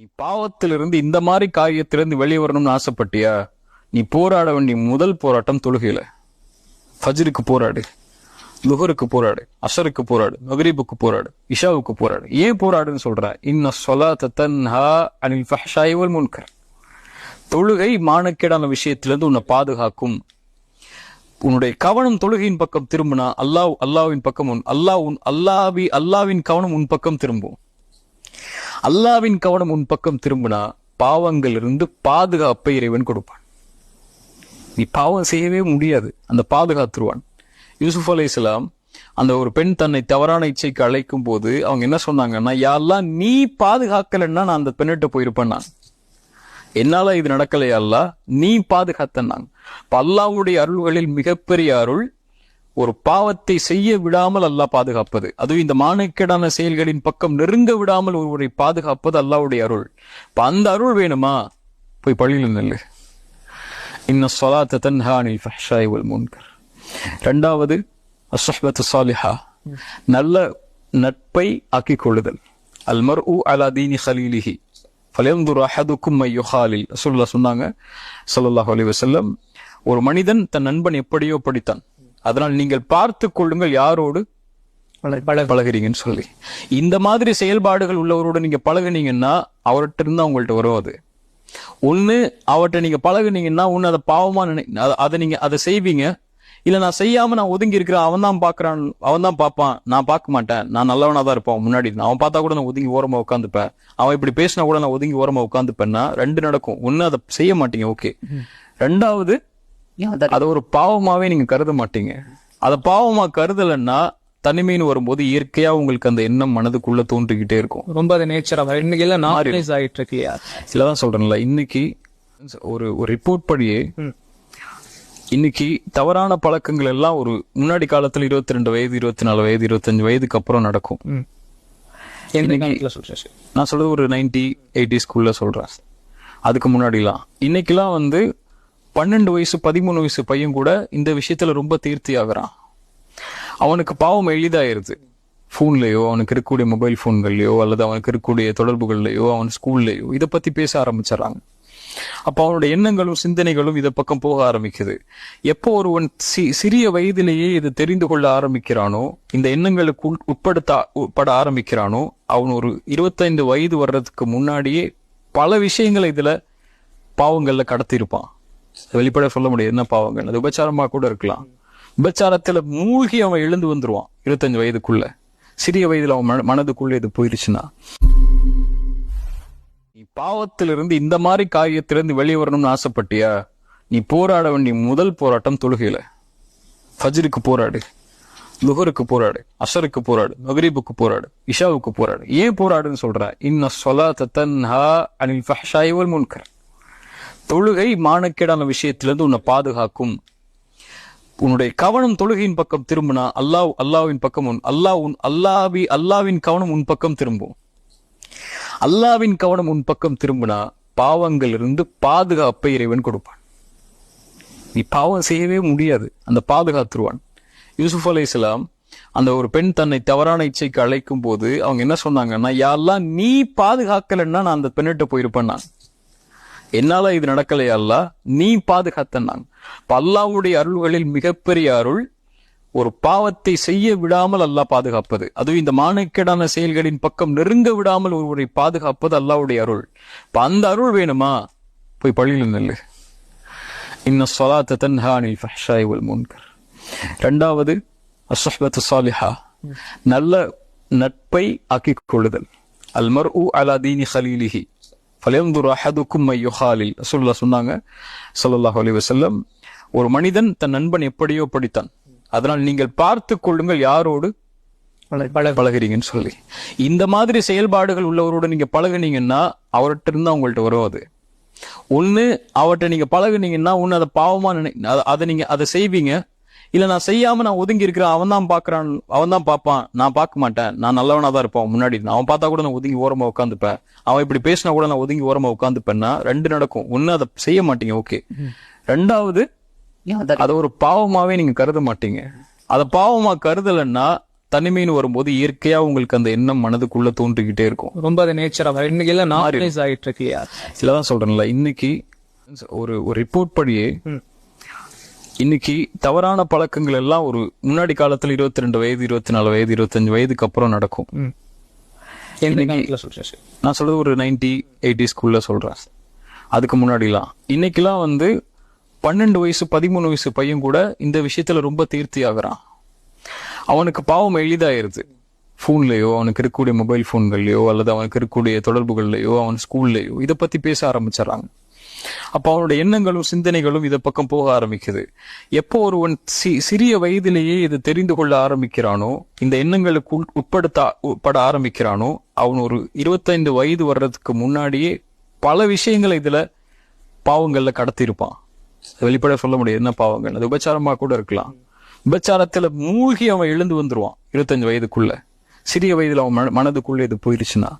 நீ பாவத்திலிருந்து இந்த மாதிரி காரியத்திலிருந்து வெளியே வரணும்னு ஆசைப்பட்டியா? நீ போராட வேண்டிய முதல் போராட்டம் தொழுகையில. ஃபஜ்ருக்கு போராடு லுஹருக்கு போராடு அசருக்கு போராடு மகரீபுக்கு போராடு இஷாவுக்கு போராடு. ஏன் போராடுன்னு சொல்ற? இன்ன சொலாத்த தன்ஹா அனில் ஃபஹ்ஷாய் முன்கர். தொழுகை மானக்கேடான விஷயத்திலிருந்து உன்னை பாதுகாக்கும். உன்னுடைய கவனம் தொழுகையின் பக்கம் திரும்பினா அல்லாஹ் அல்லாவின் பக்கம் உன் அல்லாஹ் உன் அல்லாவி அல்லாவின் கவனம் உன் பக்கம் திரும்பும். அல்லாவின் கவனம் உன் பக்கம் திரும்பினா பாவங்கள் இருந்து பாதுகாப்பை இறைவன் கொடுப்பான். நீ பாவம் செய்யவே முடியாது. அந்த பாதுகாத்துருவான். யூசுப் அலை இஸ்லாம் அந்த ஒரு பெண் தன்னை தவறான இச்சைக்கு அழைக்கும் போது அவங்க என்ன சொன்னாங்கன்னா யாரெல்லாம் நீ பாதுகாக்கலைன்னா நான் அந்த பெண்ணிட்ட போயிருப்பேன் நான். என்னால இது நடக்கலையா அல்லா நீ பாதுகாத்தன்னாங்க பல்லாவுடைய அல்லாஹ்வுடைய அருள்களில் மிகப்பெரிய அருள் ஒரு பாவத்தை செய்ய விடாமல் அல்லாஹ் பாதுகாப்பது. அதுவும் இந்த மானக்கேடான செயல்களின் பக்கம் நெருங்க விடாமல் ஒருவரை பாதுகாப்பது அல்லாவுடைய அருள். இப்ப அந்த அருள் வேணுமா? போய் பள்ளியில் நெல்லு. இன்ன சொலாத்த தன்ஹானில் ஃபஹ்ஷாய் வல் முன்கர். ரெண்டாவது அஸ்ஹபத்து சாலிஹா நல்ல நட்பை ஆக்கிக் கொள்ளுதல். அல்மர் உ அலா தீனி ஹலீலிஹி ஃபலயந்துர் அஹதுக்கும் மையுஹாலில் ரசூலுல்லாஹ் சொன்னாங்க சல்லாஹ் அலி வசல்லம் ஒரு மனிதன் தன் நண்பன் எப்படியோ படித்தான். அதனால் நீங்கள் பார்த்து கொள்ளுங்கள் யாரோடு பழகுறீங்கன்னு சொல்லி. இந்த மாதிரி செயல்பாடுகள் உள்ளவரோட நீங்க பழகுனீங்கன்னா அவர்கிட்ட இருந்து அவங்கள்ட்ட வரும் ஒண்ணு அவர்கிட்ட நீங்க பழகுனீங்கன்னா ஒண்ணு அதை பாவமா நினை அத- நீங்க அதை செய்வீங்க. இல்ல நான் செய்யாம நான் ஒதுங்கி இருக்கிறேன் அவன் தான் பாக்குறான் அவன் தான் பாப்பான். நான் பார்க்க மாட்டேன். நான் நல்லவனா தான் இருப்பான் முன்னாடி அவன் பார்த்தா கூட நான் ஒதுங்கி ஓரமா உட்காந்துப்பேன். அவன் இப்படி பேசினா கூட நான் ஒதுங்கி ஓரமா உட்காந்துப்பேன்னா ரெண்டு நடக்கும். ஒண்ணு அதை செய்ய மாட்டீங்க ஓகே. ரெண்டாவது அதை ஒரு பாவமாவே நீங்க கருத மாட்டீங்க. அத பாவமா கருதலைன்னா தனிமைன்னு வரும்போது இயற்கையா உங்களுக்கு அந்த எண்ணம் மனதுக்குள்ள தோன்றிக்கிட்டே இருக்கும். ரொம்ப அது நேச்சரா இன்னைக்கு எல்லாம் நார்மலைஸ் ஆயிட்டு இருக்கு இல்லையா இல்லதான் சொல்றேன்ல இன்னைக்கு ஒரு ஒரு ரிப்போர்ட் படியே. இன்னைக்கு தவறான பழக்கங்கள் எல்லாம் ஒரு முன்னாடி காலத்துல இருபத்தி ரெண்டு வயது இருபத்தி நாலு வயது இருபத்தஞ்சு வயதுக்கு அப்புறம் நடக்கும். நான் சொல்றது ஒரு நைன்டி எயிட்டி ஸ்கூல்ல சொல்றேன். அதுக்கு முன்னாடிலாம். இன்னைக்கெல்லாம் வந்து பன்னெண்டு வயசு பதிமூணு வயசு பையன் கூட இந்த விஷயத்துல ரொம்ப தீர்த்தி ஆகுறான் அவனுக்கு பாவம் எளிதாயிருது. ஃபோன்லேயோ அவனுக்கு இருக்கக்கூடிய மொபைல் ஃபோன்கள்லையோ அல்லது அவனுக்கு இருக்கக்கூடிய தொடர்புகள்லையோ அவன் ஸ்கூல்லையோ இதை பத்தி பேச ஆரம்பிச்சிடறாங்க. அப்போ அவனுடைய எண்ணங்களும் சிந்தனைகளும் இதை பக்கம் போக ஆரம்பிக்குது. எப்போ ஒருவன் சி- சிறிய வயதிலேயே இது தெரிந்து கொள்ள ஆரம்பிக்கிறானோ இந்த எண்ணங்களுக்கு உட்படுத்த உட்பட ஆரம்பிக்கிறானோ அவன் ஒரு இருபத்தைந்து வயது வர்றதுக்கு முன்னாடியே பல விஷயங்களை இதுல பாவங்கள்ல கடத்தியிருப்பான். வெளிப்பட சொல்ல முடியாது. என்ன பாவங்கள் அது உபச்சாரமா கூட இருக்கலாம். உபச்சாரத்துல மூழ்கி அவன் எழுந்து வந்துருவான் இருபத்தஞ்சு வயதுக்குள்ள. சிறிய வயதுல அவன் மன- மனதுக்குள்ள இது போயிருச்சுன்னா. நீ பாவத்திலிருந்து இந்த மாதிரி காரியத்திலிருந்து வெளியே வரணும்னு ஆசைப்பட்டியா? நீ போராட வேண்டிய முதல் போராட்டம் தொழுகையில. ஃபஜ்ருக்கு போராடு லுஹருக்கு போராடு அசருக்கு போராடு மகரீபுக்கு போராடு இஷாவுக்கு போராடு. ஏன் போராடுன்னு சொல்ற? இன்ன சொலா தத்தன் ஹா அனில் ஃபஹ்ஷாயிவல் முன்கர். தொழுகை மானக்கேடான விஷயத்திலிருந்து உன்னை பாதுகாக்கும். உன்னுடைய கவனம் தொழுகையின் பக்கம் திரும்பினா அல்லாஹ் அல்லாவின் பக்கம் உன் அல்லாஹ் உன் அல்லாவி அல்லாவின் கவனம் உன் பக்கம் திரும்பும். அல்லாவின் கவனம் உன் பக்கம் திரும்பினா பாவங்கள் இருந்து பாதுகாப்பை இறைவன் கொடுப்பான். நீ பாவம் செய்யவே முடியாது. அந்த பாதுகாத்துருவான். யூசுஃப் அலை இஸ்லாம் அந்த ஒரு பெண் தன்னை தவறான இச்சைக்கு அழைக்கும் போது அவங்க என்ன சொன்னாங்கன்னா யாரெல்லாம் நீ பாதுகாக்கலைன்னா நான் அந்த பெண்ணிட்ட போயிருப்பேன் நான். என்னால இது நடக்கலையா அல்லா நீ பாதுகாத்தன்னாங்க. இப்ப அல்லாவுடைய அருள்களில் மிகப்பெரிய அருள் ஒரு பாவத்தை செய்ய விடாமல் அல்லாஹ் பாதுகாப்பது. அதுவும் இந்த மானக்கேடான செயல்களின் பக்கம் நெருங்க விடாமல் ஒருவரை பாதுகாப்பது அல்லாவுடைய அருள். இப்ப அந்த அருள் வேணுமா? போய் பள்ளியில் நெல்லு. இன்ன சொலாத்த தன்ஹானில் ஃபஹ்ஷாய் வல் முன்கர். ரெண்டாவது அஸ்ஹபத்து சாலிஹா நல்ல நட்பை ஆக்கிக் கொள்ளுதல். அல்மர் உ அலா தீனி ஹலீலிஹி ஃபலயந்துர் அஹதுக்கும் மையுஹாலில் ரசூலுல்லாஹ் சொன்னாங்க ஸல்லல்லாஹு அலைஹி வஸல்லம் ஒரு மனிதன் தன் நண்பன் எப்படியோ படித்தான். அதனால் நீங்கள் பார்த்து கொள்ளுங்கள் யாரோடு பழகுறீங்கன்னு சொல்லி. இந்த மாதிரி செயல்பாடுகள் உள்ளவரோட நீங்க பழகுனீங்கன்னா அவர்கிட்ட இருந்து அவங்கள்ட்ட வரும் அது ஒண்ணு அவர்கிட்ட நீங்க பழகுனீங்கன்னா ஒண்ணு அதை பாவமா நினை அத- அதை நீங்க அதை செய்வீங்க இல்ல நான் செய்யாம நான் ஒதுங்கி இருக்கிறேன். அவன் தான் பாக்குறான் அவன் தான் பாப்பான் நான் பார்க்க மாட்டேன். நான் நல்லவனா தான் இருப்பான். முன்னாடி அவன் பார்த்தா கூட நான் ஒதுங்கி ஓரமா உட்காந்துப்பேன். அவன் இப்படி பேசினா கூட நான் ஒதுங்கி ஓரமா உட்காந்துப்பேன்னா ரெண்டு நடக்கும். ஒண்ணு அதை செய்ய மாட்டீங்க. ஓகே. ரெண்டாவது அதை ஒரு பாவமாவே நீங்க கருத மாட்டீங்க. அத பாவமா கருதலைன்னா தனிமைன்னு வரும்போது இயற்கையா உங்களுக்கு அந்த எண்ணம் மனதுக்குள்ள தோன்றிக்கிட்டே இருக்கும். ரொம்ப அது நேச்சரா இன்னைக்கு எல்லாம் ஆயிட்டு இருக்கு இல்லதான் சொல்றேன்ல இன்னைக்கு ஒரு ஒரு ரிப்போர்ட் படியே. இன்னைக்கு தவறான பழக்கங்கள் எல்லாம் ஒரு முன்னாடி காலத்துல இருபத்தி ரெண்டு வயது இருபத்தி நாலு வயது இருபத்தஞ்சு வயதுக்கு அப்புறம் நடக்கும். நான் சொல்றது ஒரு நைன்டி எயிட்டி ஸ்கூல்ல சொல்றேன். அதுக்கு முன்னாடிலாம். இன்னைக்கெல்லாம் வந்து பன்னெண்டு வயசு பதிமூணு வயசு பையன் கூட இந்த விஷயத்துல ரொம்ப தீர்த்தி ஆகுறான். அவனுக்கு பாவம் எளிதாயிருது. ஃபோன்லயோ அவனுக்கு இருக்கக்கூடிய மொபைல் ஃபோன்கள்லயோ அல்லது அவனுக்கு இருக்கக்கூடிய தொடர்புகள்லயோ அவன் ஸ்கூல்லயோ இதை பத்தி பேச ஆரம்பிச்சிடறாங்க. அப்போ அவனோட எண்ணங்களும் சிந்தனைகளும் இதை பக்கம் போக ஆரம்பிக்குது. எப்போ ஒருவன் சி சிறிய வயதிலேயே இது தெரிந்து கொள்ள ஆரம்பிக்கிறானோ இந்த எண்ணங்களுக்கு உட்படுத்த உட்பட ஆரம்பிக்கிறானோ அவன் ஒரு இருபத்தைந்து வயது வர்றதுக்கு முன்னாடியே பல விஷயங்களை இதில் பாவங்களில் கடத்தியிருப்பான். வெளிப்பட சொல்ல முடியாது. என்ன பாவங்கள்? அது உபச்சாரமாக கூட இருக்கலாம். உபச்சாரத்தில் மூழ்கி அவன் எழுந்து வந்துருவான் இருபத்தஞ்சு வயதுக்குள்ள. சிறிய வயதில் அவன் மன- மனதுக்குள்ளே இது போயிருச்சுன்னா.